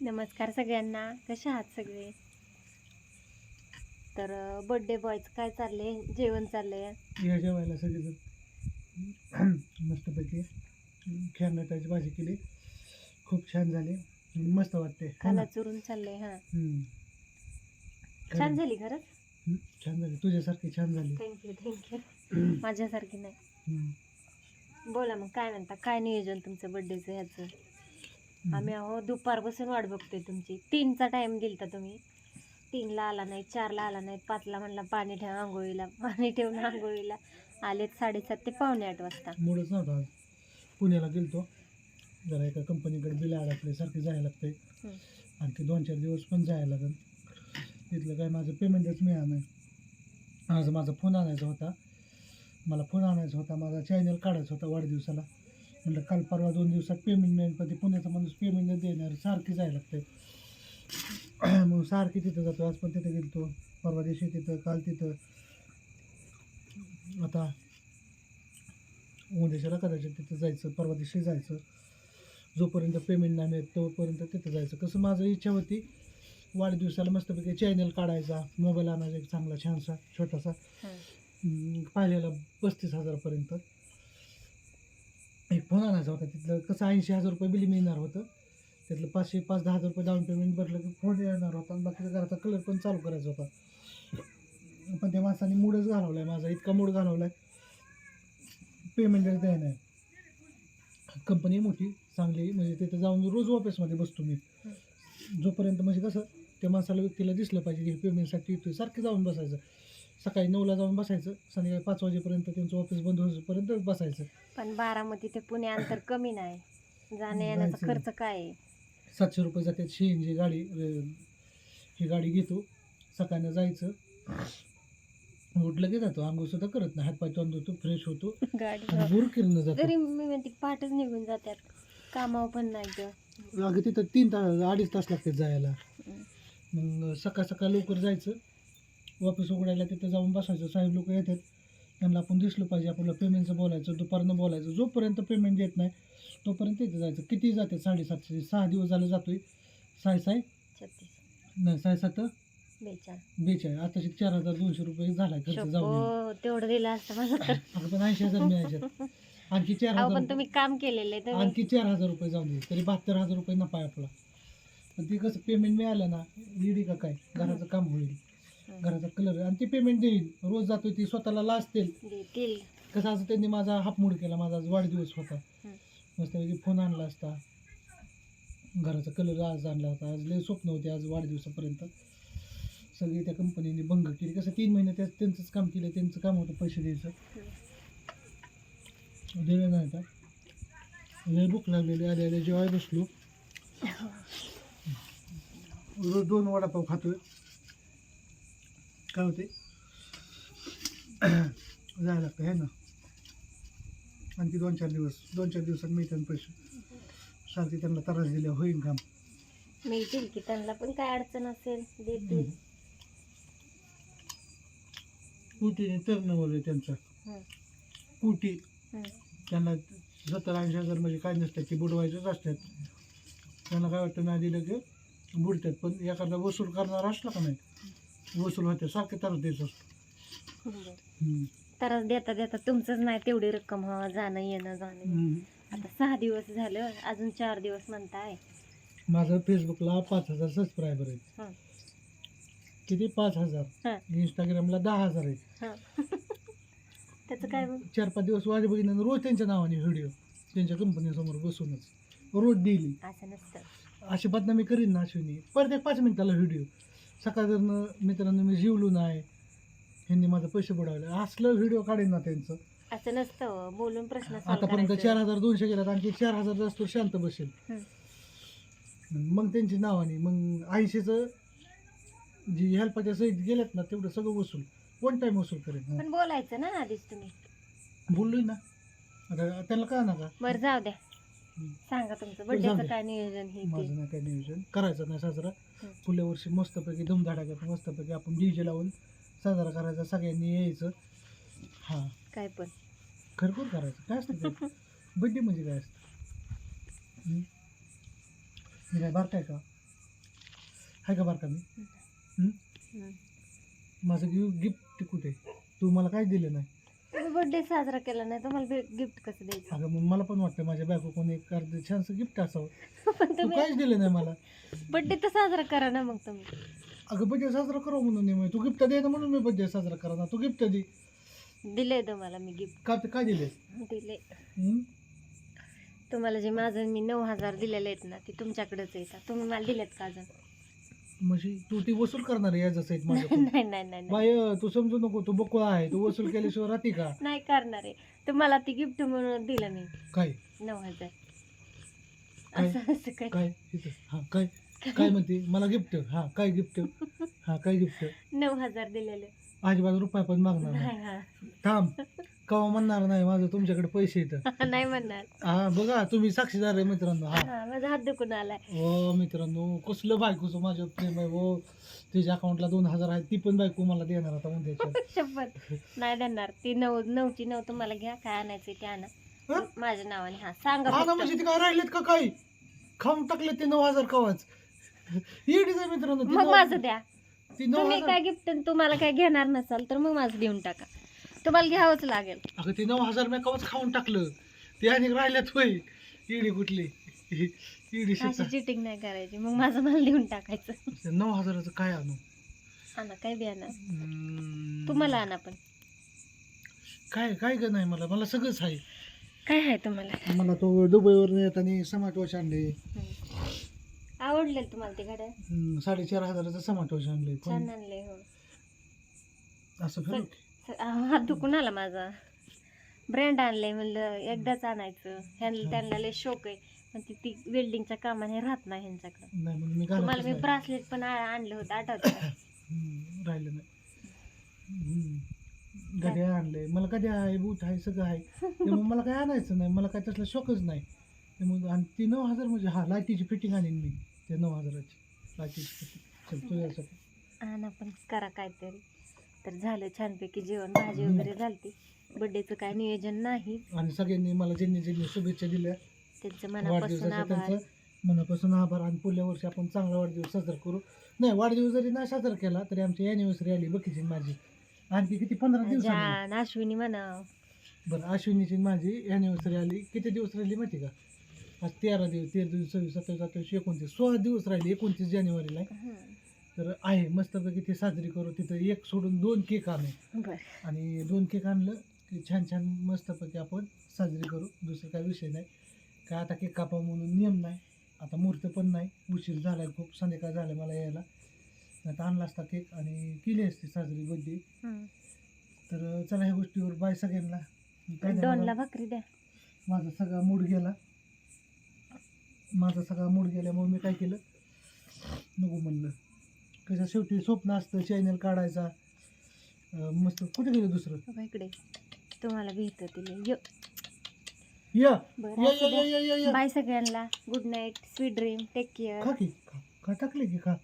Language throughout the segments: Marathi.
नमस्कार सगळ्यांना. कसे आहात सगळे? तर बर्थडे बॉयचं काय चाललंय? जेवण चाललंय? जेवायला सगळेजण. मस्तपैकी. खेळण्याची भाजी केली. खूप छान झाली. मस्त वाटते है? खाला चुरून चाललंय हा. छान. झाली खरंच? छान झाली. तुझ्यासारखी छान झाली. थँक्यू थँक्यू माझ्यासारखी नाही. बोला मग काय म्हणता? काय नियोजन तुमचं बर्थडेचं ह्याचं? आम्ही अहो दुपारपासून वाट बघतोय तुमची. तीनचा टाइम दिलता तुम्ही. तीनला आला नाही चारला आला नाही पाचला म्हणला पाणी ठेव आंघोळीला पाणी ठेवून आंघोळीला. आलेत साडेसात ते पावणे आठ वाजता. मूडच नव्हता आज. पुण्याला गेलतो. जरा एका कंपनीकडे बिल अडकले सारखे जायला लागते. आणखी दोन चार दिवस पण जायला लागेल तिथलं काय माझं पेमेंटच मिळालं नाही. आज माझा फोन आणायचा होता. मला फोन आणायचा होता. माझा चॅनल काढायचा होता वाढदिवसाला. म्हटलं काल परवा दोन दिवसात पेमेंट मिळेल पण ते पुण्याचा माणूस पेमेंट नाही देणार सारखी जायला लागते मग सारखी तिथं जातो आज पण तिथं गेलतो परवा दिवशी तिथं काल तिथं. आता उद्याच्याला कदाचित तिथं जायचं परवा दिवशी जायचं. जोपर्यंत पेमेंट नाही मिळत तोपर्यंत तिथं जायचं. कसं माझं इच्छा होती वाढदिवसाला मस्तपैकी चॅनल काढायचा मोबाईल आणायचा एक चांगला छानसा छोटासा. पाहिलेला पस्तीस हजारापर्यंत. एक फोन आणायचा होता. तिथलं कसं ऐंशी हजार रुपये बिल मिळणार होतं. त्यातलं पाचशे पाच दहा हजार रुपये डाऊन पेमेंट भरलं की फोन येणार होता. आणि बाकीचा घराचा कलर पण चालू करायचा होता. पण त्या माणसाने मूडच घालवला आहे माझा. इतका मूड घालवला आहे पेमेंटच द्याय नाही कंपनी मोठी चांगली. म्हणजे तिथं जाऊन रोज ऑफिसमध्ये बसतो मी. जोपर्यंत म्हणजे कसं त्या माणसाला व्यक्तीला दिसलं पाहिजे हे पेमेंटसाठी येतोय सारखं जाऊन बसायचं. सकाळी नऊला जाऊन बसायचं संध्याकाळी पाच वाजेपर्यंत त्यांचं ऑफिस बंद होईपर्यंत बसायचं. पण बारामती ते पुणे अंतर कमी नाही. जाण्या येण्याचा. खर्च काय आहे? सातशे रुपये जातात शी एन जी गाडी अं, ही गाडी घेतो. सकाळनं जायचं. उठलं की जातो. आंघोळ सुद्धा करत नाही. हातपाय तोंड धुतो फ्रेश होतो. गाडी आणि भूर किरण जातो मी म्हणते पाठच निघून जातात. कामावर पण नाही ग अगं तिथं तीन तास अडीच तास लागतात जायला. मग सकाळ सकाळ लवकर जायचं. ऑफिस उघडायला तिथं जाऊन बसायचं. साहेब लोक येतात. त्यांना आपण दिसलं पाहिजे. आपल्याला पेमेंटचं बोलायचं दुपारनं बोलायचं. जोपर्यंत पेमेंट देत नाही तोपर्यंत तिथं जायचं. किती जाते? साडेसातशे सहा दिवस झाले जातोय. साय साय नाही साय सात? बेचाळीस. आताशी चार हजार दोनशे रुपये झाला खर्च जाऊन शप्पो, तेवढं दिलं असतं आता पण ऐंशी हजार मिळायचे आणखी चार हजार तुम्ही काम केलेलं आणखी चार हजार रुपये जाऊन दे. तरी बहात्तर हजार रुपये नफा आहे आपला. पण ते कसं पेमेंट मिळालं ना ईडी का काय? घराचं काम होईल. घराचा कलर आणि ते पेमेंट देईल. रोज जातोय ती स्वतःला लाजतील देतील. कसं असं त्यांनी माझा हापमूड केला. माझा आज वाढदिवस होता. मस्तपैकी फोन आणला असता. घराचा कलर आज आणला होता. आज लय स्वप्न होते आज वाढदिवसापर्यंत. सगळी त्या कंपनीने भंग केली. कसं तीन महिने त्या त्यांचंच काम केलं. त्यांचं काम होतं पैसे द्यायचं. दिलं नाही का लय भूक लागलेली. आले आले जेवाय बसलो. रोज दोन वडापाव खातोय. काय होते? जायला लागतं आहे ना? आणखी दोन चार दिवस दोन चार दिवसात मिळतात पैसे. सारखी त्यांना त्रास दिल्या होईन काम. मिळतील की त्यांना पण काय अडचण असेल देतील. कुटीने टर्नओव्हर आहे त्यांचा. कुटी. त्यांना सत्तर ऐंशी हजार म्हणजे काय नसतात ते बुडवायचंच असतात. त्यांना काय वाटतं नाही दिलं की बुडतात पण एखादा वसूल करणारा असला का नाही? वसूल होते सारखे त्रास द्यायचं असतं बरं. हम्म. देता देता तुमचंच नाही तेवढी रक्कम हवा जाणं येणं जाणं हम्म. आता सहा दिवस झालं अजून चार दिवस म्हणताय माझं फेसबुकला पाच हजार सबस्क्रायबर आहेत हं. किती पाच हजार हं. इंस्टाग्रामला दहा हजार आहेत हं. त्याचं काय मग चार पाच दिवस वाजे बघितल्यानंतर रोज त्यांच्या नावाने व्हिडिओ त्यांच्या कंपनीसमोर बसूनच रोज डेली असं नसतं अशी बदनामी करीन ना अश्विनी परत एक पाच मिनिटाला व्हिडिओ सकाळ जर मित्रांनो मी जीवलो नाही. ह्यांनी माझं पैसे बुडवले. असलं व्हिडिओ काढेन ना त्यांचं. असं नसतं हो. बोलून प्रश्न solve आतापर्यंत करायचं. चार हजार दोनशे गेल्यात. आणखी चार हजार जास्त शांत बसेल. मग त्यांची नावाने मग ऐंशीचं जी हेल्पाच्या सहित गेल्यात ना तेवढं सगळं वसूल. वन टाइम वसूल करेन. पण बोलायचं ना आधीच तुम्ही. बोललोय ना. आता त्यांना काय नका बरं जाऊ द्या. सांगा तुमचं. काय नियोजन हे माझं नाही काय नियोजन. करायचं नाही साजरा. हं. पुढल्या वर्षी मस्तपैकी धुमधडाक्यात मस्तपैकी आपण डीजे लावून साजरा करायचा सगळ्यांनी यायचं. हां. काय पण. खरखोर करायचं. काय असतं बड्डे म्हणजे काय असतं? हं? मी काय बारकाय का? हाय का बारका मी? हं? माझं गिफ्ट गिफ्ट कुठे? तू मला काय दिलं नाही? तुम्ही बर्थडे साजरा केला नाही तुम्हाला गिफ्ट कसं द्यायचं? अगं मग मला पण वाटतं माझ्या बायको कोणी एक अर्ध छानसं गिफ्ट असावं. पण तू तुम्ही काहीच दिलं नाही मला. बर्थडे तर साजरा करा ना मग तुम्ही. अगं बड्डे साजरा करू म्हणून नाही मग तू गिफ्ट दे ना म्हणून मी बड्डे साजरा करा ना तू गिफ्ट दे. दिले तुम्हाला मी गिफ्ट का काय दिले दिले हं? तुम्हाला जे माझं मी नऊ हजार दिलेले आहेत ना ते तुमच्याकडेच येतात तुम्ही मला दिलेत का अजून? म्हणजे तू ती वसूल करणार आहे आहेत माझ्या नाही नाही नाही नाही. बाय तू समजू नको तू बकुळा आहे तू वसूल केल्याशिवाय राहते का? नाही करणार आहे. तुम्हाला ती गिफ्ट म्हणून दिलं मी काय? नऊ हजार. काय? असं असं काय? काय? इथं हा काय? काय म्हणते? मला गिफ्ट हा काय गिफ्ट हा काय गिफ्ट नऊ हजार दिलेले. अजिबात रुपया पण मागणार नाही. नाही हा. थांब. कवा म्हणणार नाही माझं तुमच्याकडे पैसे येतं नाही म्हणणार. हा बघा तुम्ही साक्षीदार आहे मित्रांनो हा. हा माझा हात दुखून आलाय. ओ मित्रांनो कसलं बायकोचं माझं प्रेम आहे हो. तिच्या अकाउंटला दोन हजार आहेत ती पण बायको मला देणार आता उद्याच्या शपथ नाही देणार. ती नऊ नऊची नऊ तुम्हाला घ्या काय आणायचं ते आणा. हा? माझ्या नावाने हा सांगा हा ना फक्त. म्हणजे ते काय राहिलेत का काय खाऊन टाकले ते नऊ हजार कवाच. येडीच आहे मित्रांनो ती मग नऊ- माझं द्या. ती नऊ तुम्ही हजार. काय गिफ्ट तुम्हाला काय घेणार नसाल तर मग माझं देऊन टाका. तुम्हाला घ्यावंच लागेल. अगं ते नऊ हजार मी कवाच खाऊन टाकलं. ते आणि राहिल्यात होय. इडी कुठली? इडी अशी शेतात. चिटिंग नाही करायची. मग माझं मला देऊन टाकायचं. नऊ हजाराचं काय आणू? आणा काय बी आणा. हम्म, तुम्हाला आणा पण. काय काय ग नाही मला? मला सगळंच आहे. काय आहे तुम्हाला? मला तो दुबईवर येताना समाट वॉच आणले. हम्म. आवडले तुम्हाला ते घड्याळ? हम्म, साडेचार हजाराचं समाट वॉच आणले. छान आणले हो. असं फिरू हात दुखून आला माझा. ब्रँड आणलंय म्हणलं एकदाच आणायचं. ह्यांना त्यांना लय शोक आहे. पण ती ती वेल्डिंगच्या कामाने राहत नाही ह्यांच्याकडं. नाही म्हणून मी तुम्हाला मी. ब्रासलेट पण आ- आणलं होतं आठवतं राहिलं नाही. हम्म. घड्याळ आणले मला कधी आहे बूट आहे सगळं आहे. त्यामुळे मला काय आणायचं नाही. मला काय तसला शॉकच नाही. त्यामुळे आणि ती नऊ हजार म्हणजे हा लाईटीची फिटिंग आणीन मी. ते नऊ हजाराची. लाईटीची फिटिंग तुझ्यासाठी. आणा पण करा काहीतरी. तर झालं छानपैकी जेवण भाजी वगैरे झालती. बड्डेचं काय नियोजन नाही. आणि सगळ्यांनी मला ज्यांनी ज्यांनी शुभेच्छा दिल्या त्यांचं मनापासून वाढदिवसाच्या आभार. त्यांचं मनापासून आभार आणि पुढल्या वर्षी आपण चांगला वाढदिवस साजरा करू. नाही वाढदिवस जरी नाही साजरा केला तरी आमची अॅनिव्हर्सरी आली बकीची आणि माझी. आणखी किती? पंधरा दिवसांनी जान अश्विनी म्हणा. बरं अश्विनीची आणि माझी अॅनिव्हर्सरी आली. किती दिवस राहिली माहिती का? आज तेरा दिवस तेरा दिवस सव्वीस सत्तावीस अठ्ठावीस एकोणतीस सोळा दिवस राहिले एकोणतीस जानेवारीला. हं. तर आहे मस्तपैकी ते साजरी करू. तिथं एक सोडून दोन केक आणू. बर. आणि दोन केक आणलं की छान छान मस्तपैकी आपण साजरी करू. दुसरं काय विषय नाही. काय आता केक कापा म्हणून नियम नाही. आता मुहूर्त पण नाही. उशीर झाला खूप संध्याकाळ झालं मला यायला. नाही तर आणला असता केक आणि केली असती साजरी हं. तर चला ह्या गोष्टीवर बाय सगळ्यांना. काय नाही, भाकरी द्या. माझा सगळा मूड गेला. माझा सगळा मूड गेल्यामुळे मी काय केलं? नको म्हणलं. कसं शेवटी स्वप्न असतं चॅनल काढायचा. मस्त. कुठे गेलं दुसरं? बघा इकडे. तुम्हाला भेटत दिले य. या. बरं या असू या या द्या. या या. बाय सगळ्यांना. Good night sweet dream take care खा की. खा. खा टाकले की खा.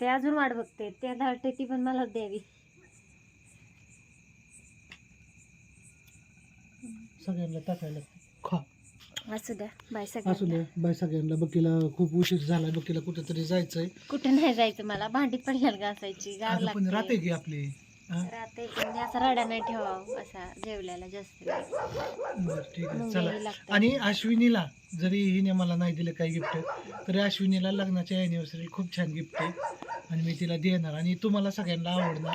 ते अजून वाट बघते. त्या धाडते ती पण मला द्यावी. सगळ्यांना टाकायला. खा. असू द्या बाय असू सगळ्यांना. दे बाय सगळ्यांना. बकीला खूप उशीर झाला बकीला कुठेतरी जायचंय. कुठे नाही जायचं मला भांडी पडल्याला घासायची गार पण राहते लागते की आपली हा? राहते म्हणजे असा रडा नाही ठेवावं असा जेवल्याला जास्त वेळ. बरं ठीक आहे. चला. लागतं. आणि अश्विनीला जरी हिने मला नाही दिलं काही गिफ्ट तरी अश्विनीला लग्नाच्या अॅनिव्हर्सरी खूप छान गिफ्ट आहे. आणि मी तिला देणार. आणि तुम्हाला सगळ्यांना आवडणार.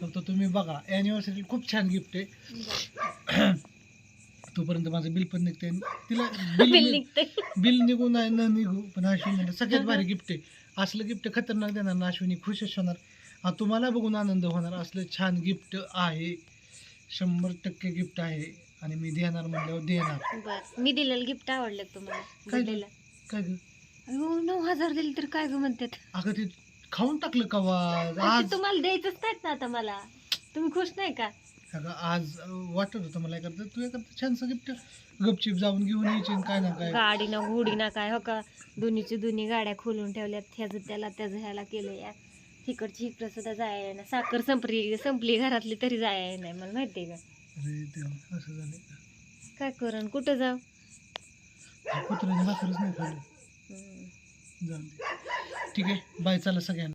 फक्त तुम्ही बघा अॅनिव्हर्सरी खूप छान गिफ्ट आहे. तोपर्यंत माझं बिल पण निघते तिला बिल निघते बिल निघू नाही न निघू पण अश्विनीला सगळ्यात भारी गिफ्ट आहे. असलं गिफ्ट खतरनाक देणार ना अश्विनी खुशच होणार. तुम्हाला बघून आनंद होणार. असलं छान गिफ्ट आहे. शंभर टक्के गिफ्ट आहे. आणि मी देणार म्हणल्यावर देणार. मी दिलेलं गिफ्ट आवडलं तुम्हाला. काय ग? नऊ हजार दिले तर काय ग म्हणतात? अगं ते खाऊन टाकलं का वा ते आज तुम्हाला द्यायचंच नाहीत ना आता मला. तुम्ही खुश नाही का? अगं आज वाटत होतं मला एखादं तू एखादं छानसं गिफ्ट गपचीप जाऊन घेऊन यायची आणि काय ना काय. गाडी ना घोडी ना काय हो का? दोन्हीची दोन्ही गाड्या खोलून ठेवल्यात. ह्याचं त्याला त्याचं ह्याला केलं या. तिकडची इकडं सुद्धा जाय ना साखर संपली संपली घरातली तरी जाय नाही मला माहितीये का? अरे देवा असं झालं का? काय करण? कुठं जाऊ? कुत्र्याने भाकरच नाही खाल्ली. जाऊ दे. ठीक आहे बाय चला सगळ्यांना.